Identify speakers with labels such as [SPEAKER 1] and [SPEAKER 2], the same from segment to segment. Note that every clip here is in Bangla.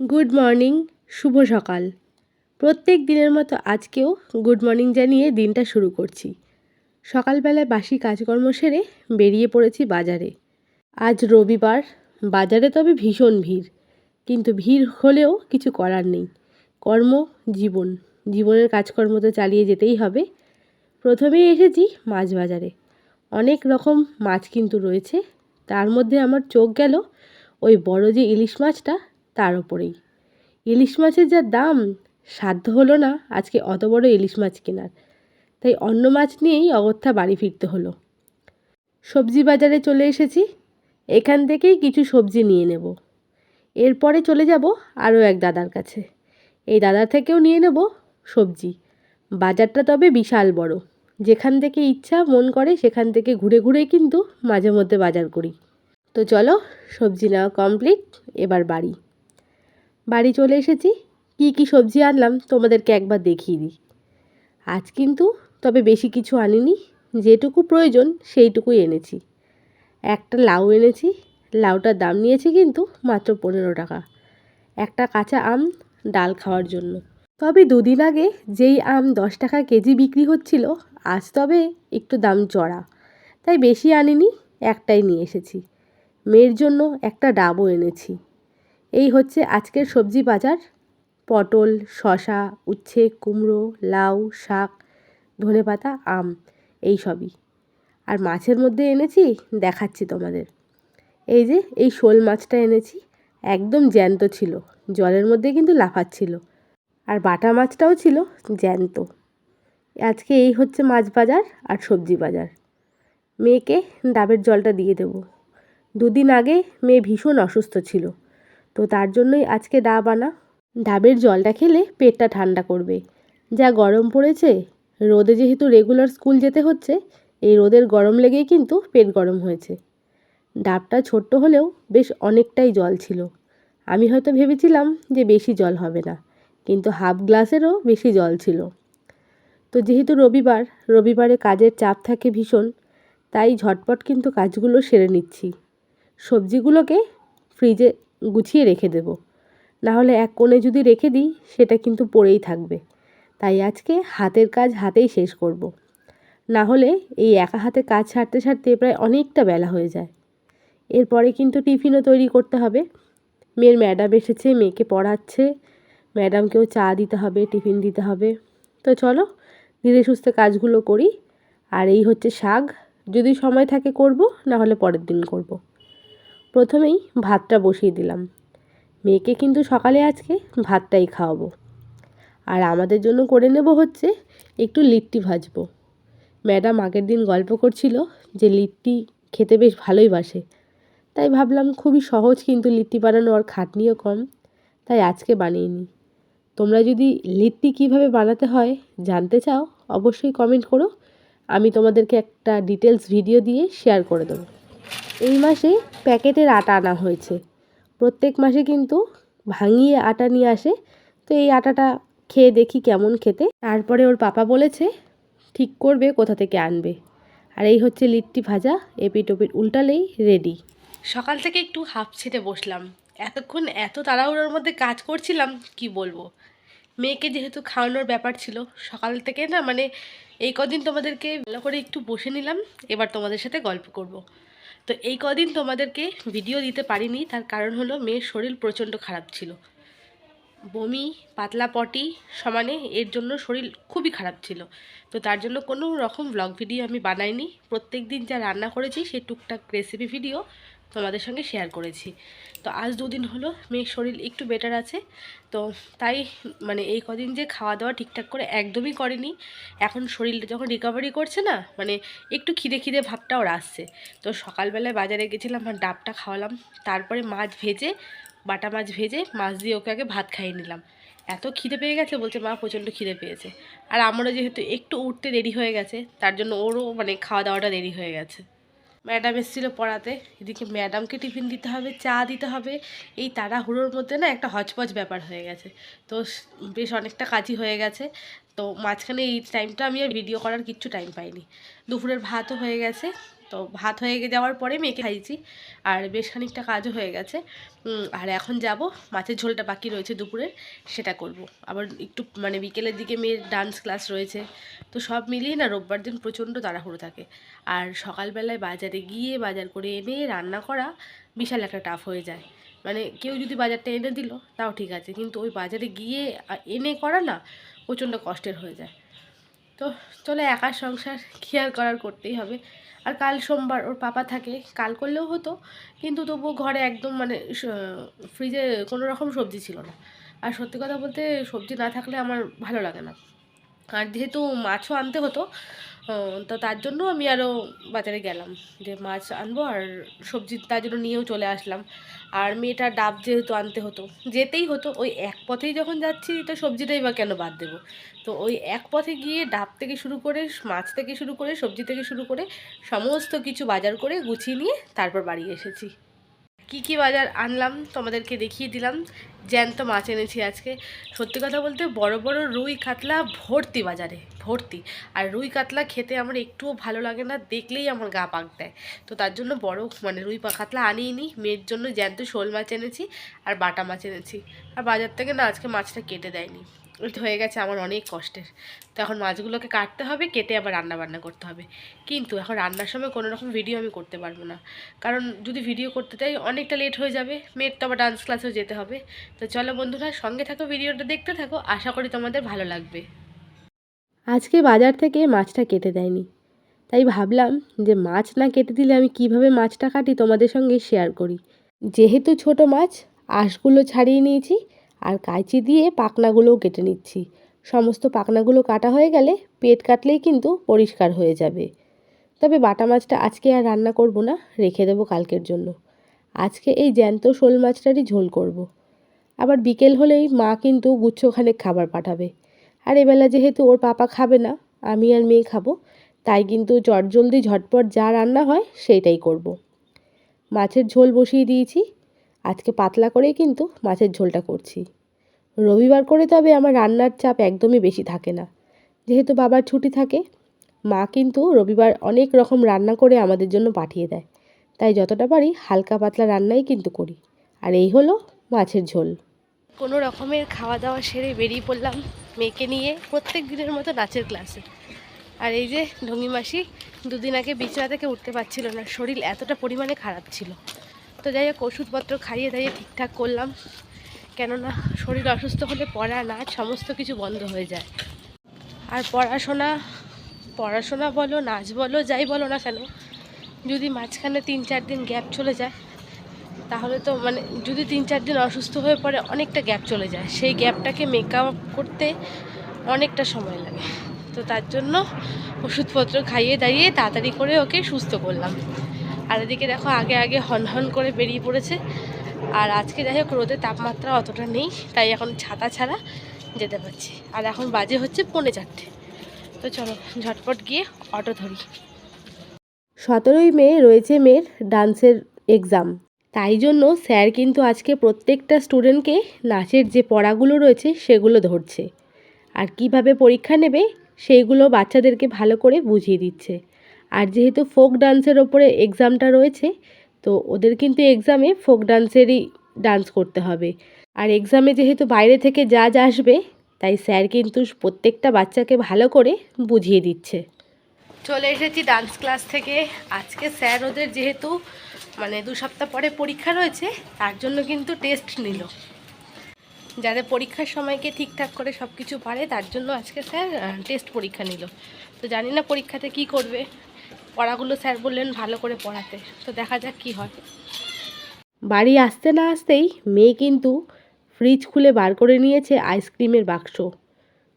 [SPEAKER 1] গুড মর্নিং, শুভ সকাল। প্রত্যেক দিনের মতো আজকেও গুড মর্নিং জানিয়ে দিনটা শুরু করছি। সকালবেলায় বাসি কাজকর্ম সেরে বেরিয়ে পড়েছি বাজারে। আজ রবিবার, বাজারে তবে ভীষণ ভিড়, কিন্তু ভিড় হলেও কিছু করার নেই। কর্ম, জীবন, জীবনের কাজকর্ম তো চালিয়ে যেতেই হবে। প্রথমেই এসেছি মাছ বাজারে। অনেক রকম মাছ কিন্তু রয়েছে, তার মধ্যে আমার চোখ গেল ওই বড় যে ইলিশ মাছটা তার ওপরেই ইলিশ মাছের যা দাম, সাধ্য হলো না আজকে অত বড় ইলিশ মাছ কেনার। তাই অন্য মাছ নিয়েই অগত্যা বাড়ি ফিরতে হলো। সবজি বাজারে চলে এসেছি, এখান থেকেই কিছু সবজি নিয়ে নেব। এরপরে চলে যাব আরও এক দাদার কাছে। এই দাদা থেকেও নিয়ে নেব সবজি। বাজারটা তবে বিশাল বড়। যেখান থেকে ইচ্ছা মন করে সেখান থেকে ঘুরে ঘুরে কিন্তু মাঝে মধ্যে বাজার করি। তো চলো, সবজি নেওয়া কমপ্লিট, এবার বাড়ি। বাড়ি চলে এসেছি। কী কী সবজি আনলাম তোমাদেরকে একবার দেখিয়ে দিই। আজ কিন্তু তবে বেশি কিছু আনিনি, যেটুকু প্রয়োজন সেইটুকুই এনেছি। একটা লাউ এনেছি, লাউটার দাম নিয়েছি কিন্তু মাত্র পনেরো টাকা। একটা কাঁচা আম ডাল খাওয়ার জন্য। তবে দুদিন আগে যেই আম দশ টাকা কেজি বিক্রি হচ্ছিল, আজ তবে একটু দাম চড়া। তাই বেশি আনিনি, একটাই নিয়ে এসেছি। মেয়ের জন্য একটা ডাবও এনেছি। এই হচ্ছে আজকের সবজি বাজার। পটল শশা উচ্ছে, কুমড়ো, লাউ, শাক ধনেপাতা আম, এই সবই। আর মাছের মধ্যে এনেছি, দেখাচ্ছি তোমাদের। এই যে, এই শোল মাছটা এনেছি, একদম জ্যান্ত ছিল। জলের মধ্যে কিন্তু লাফাচ্ছিল। আর বাটা মাছটাও ছিল জ্যান্ত। আজকে এই হচ্ছে মাছ বাজার আর সবজি বাজার। মেয়েকে ডাবের জলটা দিয়ে দেবো। দুদিন আগে মেয়ে ভীষণ অসুস্থ ছিল। তো তার জন্যই আজকে ডাব আনা। ডাবের জলটা খেলে পেটটা ঠান্ডা করবে। যা গরম পড়েছে, রোদে যেহেতু রেগুলার স্কুল যেতে হচ্ছে, এই রোদের গরম লেগেই কিন্তু পেট গরম হয়েছে। ডাবটা ছোট্ট হলেও বেশ অনেকটাই জল ছিল। আমি হয়তো ভেবেছিলাম যে বেশি জল হবে না, কিন্তু হাফ গ্লাসেরও বেশি জল ছিল। তো যেহেতু রবিবার, রবিবারে কাজের চাপ থাকে ভীষণ, তাই ঝটপট কিন্তু কাজগুলো সেরে নিচ্ছি। সবজিগুলোকে ফ্রিজে গুছিয়ে রেখে দেবো। নাহলে এক কোণে যদি রেখে দিই, সেটা কিন্তু পড়েই থাকবে। তাই আজকে হাতের কাজ হাতেই শেষ করব। না হলে এই একা হাতে কাজ ছাড়তে ছাড়তে প্রায় অনেকটা বেলা হয়ে যায়। এরপরে কিন্তু টিফিনও তৈরি করতে হবে। মেয়ের ম্যাডাম এসেছে, মেয়েকে পড়াচ্ছে। ম্যাডামকেও চা দিতে হবে, টিফিন দিতে হবে। তো চলো, ধীরে সুস্থে কাজগুলো করি। আর এই হচ্ছে শাক। যদি সময় থাকে করব না হলে পরের দিন করব। প্রথমেই ভাতটা বসিয়ে দিলাম। মেয়েকে কিন্তু সকালে আজকে ভাতটাই খাওয়াবো। আর আমাদের জন্য করে নেব হচ্ছে একটু লিট্টি ভাজবো। ম্যাডাম আগের দিন গল্প করছিল যে লিট্টি খেতে বেশ ভালোই বাসে। তাই ভাবলাম খুবই সহজ কিন্তু লিট্টি বানানো আর খাটনিও কম, তাই আজকে বানিয়ে নিই তোমরা যদি লিট্টি কীভাবে বানাতে হয় জানতে চাও অবশ্যই কমেন্ট করো। আমি তোমাদেরকে একটা ডিটেলস ভিডিও দিয়ে শেয়ার করে দেবো। এই মাসে প্যাকেটের আটা আনা হয়েছে। প্রত্যেক মাসে কিন্তু ভাঙিয়ে আটা নিয়ে আসে। তো এই আটাটা খেয়ে দেখি কেমন খেতে। তারপরে ওর পাপা বলেছে, ঠিক করবে, কোথা থেকে আনবে। আর এই হচ্ছে লিট্টি ভাজা এপিট ওপিট উল্টালেই রেডি। সকাল থেকে একটু হাফ ছেটে বসলাম। এতক্ষণ এত তাড়াহুড়োর মধ্যে কাজ করছিলাম, কি বলব? মেয়েকে যেহেতু খাওয়ানোর ব্যাপার ছিল, সকাল থেকে না মানে এই কদিন তোমাদেরকে ভালো করে একটু বসে নিলাম, এবার তোমাদের সাথে গল্প করব। তো এই কদিন তোমাদেরকে ভিডিও দিতে পারিনি, তার কারণ হলো মেয়ের শরীর প্রচণ্ড খারাপ ছিল। বমি, পাতলা পটি সমানে এর জন্য শরীর খুবই খারাপ ছিল। তো তার জন্য কোনো রকম ব্লগ ভিডিও আমি বানাইনি। প্রত্যেক দিন যা রান্না করেছি, সেই টুকটাক রেসিপি ভিডিও তোমাদের সঙ্গে শেয়ার করেছি। তো আজ দুদিন হলো, মেয়ের শরীর একটু বেটার আছে। তো তাই মানে এই কদিন যে খাওয়া দাওয়া ঠিকঠাক করে একদমই করেনি। এখন শরীরটা যখন রিকভারি করছে না মানে একটু খিদে খিদে ভাবটা ওর আসছে। তো সকালবেলায় বাজারে গেছিলাম, আর ডাবটা খাওয়ালাম। তারপরে মাছ ভেজে, বাটা মাছ ভেজে, মাছ দিয়ে ওকে আগে ভাত খাইয়ে নিলাম। এত খিদে পেয়ে গেছে বলছে, মা, প্রচণ্ড খিদে পেয়েছে। আর আমারও যেহেতু একটু উঠতে দেরি হয়ে গেছে, তার জন্য ওরও মানে খাওয়া দাওয়াটা দেরি হয়ে গেছে। ম্যাডাম এসেছিল পড়াতে। এদিকে ম্যাডামকে টিফিন দিতে হবে, চা দিতে হবে। এই তাড়াহুড়োর মধ্যে না একটা হচপচ ব্যাপার হয়ে গেছে। তো বেশ অনেকটা কাজই হয়ে গেছে। তো মাঝখানে এই টাইমটা আমি আর ভিডিও করার কিচ্ছু টাইম পাইনি। দুপুরের ভাতও হয়ে গেছে। তো ভাত হয়ে যাওয়ার পরে মেয়েকে খাইয়েছি। আর বেশ খানিকটা কাজও হয়ে গেছে। আর এখন যাব। মাছের ঝোলটা বাকি রয়েছে দুপুরে সেটা করব। আবার একটু মানে বিকেলের দিকে মেয়ের ডান্স ক্লাস রয়েছে। তো সব মিলিয়ে না রোববার দিন প্রচণ্ড তাড়াহুড়ো থাকে। আর সকালবেলায় বাজারে গিয়ে বাজার করে এনে রান্না করা বিশাল একটা টাফ হয়ে যায়। মানে কেউ যদি বাজারটা এনে দিল, তাও ঠিক আছে। কিন্তু ওই বাজারে গিয়ে এনে করা না প্রচণ্ড কষ্টের হয়ে যায়। তো চলে একার সংসার খেয়াল করার করতেই হবে। আর কাল সোমবার ওর পাপা থাকে, কাল করলেও হতো, কিন্তু তবুও ঘরে একদম মানে ফ্রিজে কোনো রকম সবজি ছিল না। আর সত্যি কথা বলতে সবজি না থাকলে আমার ভালো লাগে না। আর যেহেতু মাছও আনতে হতো তো তার জন্য আমি আরও বাজারে গেলাম, যে মাছ আনব আর সবজি তার জন্য নিয়েও চলে আসলাম। আর মেয়েটার ডাব যেহেতু আনতে হতো, যেতেই হতো, ওই এক পথেই যখন যাচ্ছি তো সবজিটাই বা কেন বাদ দেবো? তো ওই এক পথে গিয়ে ডাব থেকে শুরু করে, মাছ থেকে শুরু করে, সবজি থেকে শুরু করে, সমস্ত কিছু বাজার করে গুছিয়ে নিয়ে তারপর বাড়ি এসেছি। কি কি বাজার আনলাম তোমাদেরকে দেখিয়ে দিলাম। জ্যান্ত মাছ এনেছি আজকে। সত্যি কথা বলতে বড় বড় রুই কাতলা ভর্তি বাজারে, ভর্তি। আর রুই কাতলা খেতে আমার একটুও ভালো লাগে না, দেখলেই আমার গা পাক দেয়। তো তার জন্য বড় মানে রুই কাতলা আনিয়ে নি। মেয়ের জন্য জ্যান্ত শোল মাছ এনেছি আর বাটা মাছ এনেছি। আর বাজার থেকে না আজকে মাছটা কেটে দেয়নি। এটা হয়ে গেছে আমার অনেক কষ্টের। তো এখন মাছগুলোকে কাটতে হবে, কেটে আবার রান্না বান্না করতে হবে। কিন্তু এখন রান্নার সময় কোনো রকম ভিডিও আমি করতে পারব না। কারণ যদি ভিডিও করতে চাই অনেকটা লেট হয়ে যাবে, মেয়ের তো আবার ডান্স ক্লাসেও যেতে হবে। তো চলো বন্ধুরা, সঙ্গে থাকো ভিডিওটা দেখতে থাকো। আশা করি তোমাদের ভালো লাগবে। আজকে বাজার থেকে মাছটা কেটে দেয়নি। তাই ভাবলাম যে মাছ না কেটে দিলে আমি কীভাবে মাছটা কাটি তোমাদের সঙ্গে শেয়ার করি। যেহেতু ছোট মাছ, আঁশগুলো ছাড়িয়ে নিয়েছি আর কাঁচি দিয়ে পাখনাগুলোও কেটে নিচ্ছি সমস্ত পাখনাগুলো কাটা হয়ে গেলে পেট কাটলেই কিন্তু পরিষ্কার হয়ে যাবে তবে বাটা মাছটা আজকে আর রান্না করব না, রেখে দেবো কালকের জন্য আজকে এই জ্যান্ত শোল মাছটারই ঝোল করব। আবার বিকেল হলেই মা কিন্তু গুচ্ছখানেক খাবার পাঠাবে আর এবেলা যেহেতু ওর পাপা খাবে না, আমি আর মেয়ে খাব, তাই কিন্তু চটজলদি ঝটপট যা রান্না হয় সেইটাই করব। মাছের ঝোল বসিয়ে দিয়েছি আজকে পাতলা করেই কিন্তু মাছের ঝোলটা করছি। রবিবার করে তবে আমার রান্নার চাপ একদমই বেশি থাকে না। যেহেতু বাবার ছুটি থাকে, মা কিন্তু রবিবার অনেক রকম রান্না করে আমাদের জন্য পাঠিয়ে দেয়। তাই যতটা পারি হালকা পাতলা রান্নাই কিন্তু করি। আর এই হলো মাছের ঝোল। কোনো রকমের খাওয়া দাওয়া সেরে বেরিয়ে পড়লাম মেয়েকে নিয়ে প্রত্যেক দিনের মতো নাচের ক্লাসে। আর এই যে ঢঙ্গি মাসি দুদিন আগে বিছানা থেকে উঠতে পারছিল না, শরীর এতটা পরিমাণে খারাপ ছিল। তো যাই হোক, ওষুধপত্র খাইয়ে দাইয়ে ঠিকঠাক করলাম। কেননা শরীর অসুস্থ হলে পড়া নাচ সমস্ত কিছু বন্ধ হয়ে যায়। আর পড়াশোনা পড়াশোনা বলো, নাচ বলো, যাই বলো না কেন, যদি মাঝখানে তিন চার দিন গ্যাপ চলে যায়, তাহলে তো মানে যদি তিন চার দিন অসুস্থ হয়ে পড়ে, অনেকটা গ্যাপ চলে যায়। সেই গ্যাপটাকে মেকআপ করতে অনেকটা সময় লাগে। তো তার জন্য ওষুধপত্র খাইয়ে দাঁড়িয়ে তাড়াতাড়ি করে ওকে সুস্থ করলাম। আর এদিকে দেখো আগে আগে হন হন করে বেরিয়ে পড়েছে। আর আজকে যাই হোক রোদের তাপমাত্রা অতটা নেই, তাই এখন ছাতা ছাড়া যেতে পারছি। আর এখন বাজে হচ্ছে পৌনে চারটে। তো চলো ঝটপট গিয়ে অটো ধরি। সতেরোই মে রয়েছে মেয়ের ডান্সের এক্সাম তাই জন্য স্যার কিন্তু আজকে প্রত্যেকটা স্টুডেন্টকে নাচের যে পড়াগুলো রয়েছে সেগুলো ধরছে। আর কীভাবে পরীক্ষা নেবে, সেইগুলো বাচ্চাদেরকে ভালো করে বুঝিয়ে দিচ্ছে। আর যেহেতু ফোক ডান্সের ওপরে এক্সামটা রয়েছে, তো ওদের কিন্তু এক্সামে ফোক ডান্সেরই ডান্স করতে হবে। আর এক্সামে যেহেতু বাইরে থেকে জাজ আসবে, তাই স্যার কিন্তু প্রত্যেকটা বাচ্চাকে ভালো করে বুঝিয়ে দিচ্ছে। চলে এসেছি ডান্স ক্লাস থেকে। আজকে স্যার ওদের যেহেতু মানে দু সপ্তাহ পরে পরীক্ষা রয়েছে, তার জন্য কিন্তু টেস্ট নিল। যাদের পরীক্ষার সময়কে ঠিকঠাক করে সব কিছু পারে, তার জন্য আজকে স্যার টেস্ট পরীক্ষা নিল। তো জানি না পরীক্ষাতে কি করবে। পড়াগুলো স্যার বললেন ভালো করে পড়াতে। তো দেখা যাক কি হয়। বাড়ি আসতে না আসতেই মেয়ে কিন্তু ফ্রিজ খুলে বার করে নিয়েছে আইসক্রিমের বাক্স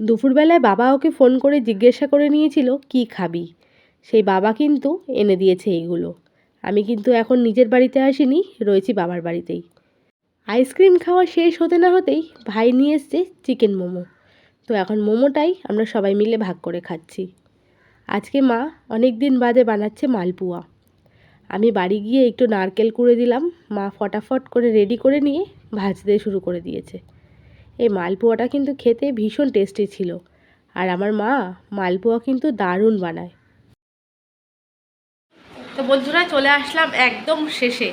[SPEAKER 1] দুপুরবেলায় বাবা ওকে ফোন করে জিজ্ঞাসা করে নিয়েছিল, কি খাবি? সেই বাবা কিন্তু এনে দিয়েছে এইগুলো। আমি কিন্তু এখন নিজের বাড়িতে আসিনি, রয়েছি বাবার বাড়িতেই। আইসক্রিম খাওয়া শেষ হতে না হতেই ভাই নিয়ে এসছে চিকেন মোমো। তো এখন মোমোটাই আমরা সবাই মিলে ভাগ করে খাচ্ছি। আজকে মা অনেক দিন বাদে বানাচ্ছে মালপুয়া। আমি বাড়ি গিয়ে একটু নারকেল কুড়ে দিলাম। মা ফটাফট করে রেডি করে নিয়ে ভাজতে শুরু করে দিয়েছে। এই মালপোয়াটা কিন্তু খেতে ভীষণ টেস্টি ছিল। আর আমার মা মালপোয়া কিন্তু দারুণ বানায়। তো বন্ধুরা, চলে আসলাম একদম শেষে।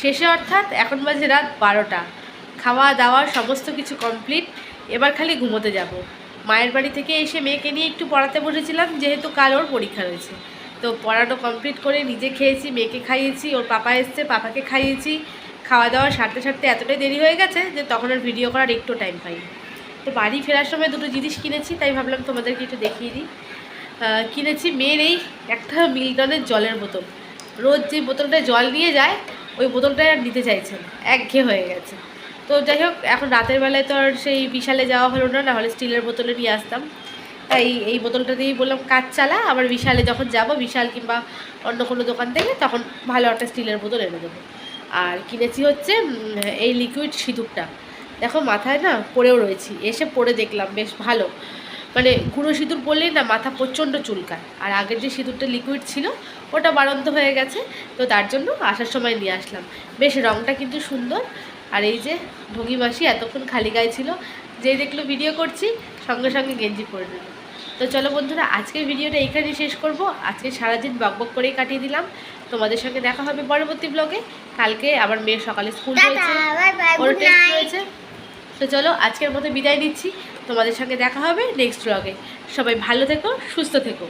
[SPEAKER 1] শেষে অর্থাৎ এখন বাজে রাত বারোটা। খাওয়া দাওয়া সমস্ত কিছু কমপ্লিট এবার খালি ঘুমোতে যাব। মায়ের বাড়ি থেকে এসে মেয়েকে নিয়ে একটু পড়াতে বসেছিলাম, যেহেতু কাল ওর পরীক্ষা রয়েছে। তো পড়ানো কমপ্লিট করে নিজে খেয়েছি, মেয়েকে খাইয়েছি, ওর পাপা এসছে, পাপাকে খাইয়েছি। খাওয়া দাওয়া সারতে সারতে এতটাই দেরি হয়ে গেছে যে তখন আর ভিডিও করার একটু টাইম পাইনি। তো বাড়ি ফেরার সময় দুটো জিনিস কিনেছি, তাই ভাবলাম তোমাদেরকে একটু দেখিয়ে দিই। কিনেছি মেয়ের এই একটা মিল্টনের জলের বোতল। রোজ যে বোতলটা জল নিয়ে যায়, ওই বোতলটা আর নিতে চাইছে না, একঘেয়ে হয়ে গেছে। তো যাই হোক, এখন রাতের বেলায় তো আর সেই বিশালে যাওয়া হলো না, নাহলে স্টিলের বোতলে নিয়ে আসতাম। তাই এই বোতলটা দিয়েই বললাম কাজ চালা, আবার বিশালে যখন যাব, বিশাল কিংবা অন্য কোনো দোকান থেকে, তখন ভালো একটা স্টিলের বোতল এনে দেবো। আর কিনেছি হচ্ছে এই লিকুইড সিঁদুরটা। দেখো, মাথায় না পরেও রয়েছি। এসে পরে দেখলাম, বেশ ভালো। মানে গুঁড়ো সিঁদুর পরলেই না মাথা প্রচণ্ড চুলকায়। আর আগের যে সিঁদুরটা লিকুইড ছিল, ওটা বাড়ন্ত হয়ে গেছে, তো তার জন্য আসার সময় নিয়ে আসলাম। বেশ রঙটা কিন্তু সুন্দর আর এই যে ঢঙ্গি মাসি এতক্ষণ খালি গায়ে ছিল যেই দেখল ভিডিও করছি সঙ্গে সঙ্গে গেঞ্জি পরে নিল। তো চলো বন্ধুরা আজকের ভিডিওটা এইখানেই শেষ করব। আজকে সারাদিন বকবক করেই কাটিয়ে দিলাম। তোমাদের সঙ্গে দেখা হবে পরবর্তী ব্লগে কালকে আবার মেয়ের সকালে স্কুল রয়েছে। ওর টেস্ট রয়েছে। তো চলো আজকের মতো বিদায় নিচ্ছি। তোমাদের সঙ্গে দেখা হবে নেক্সট ব্লগে সবাই ভালো থেকো সুস্থ থেকো।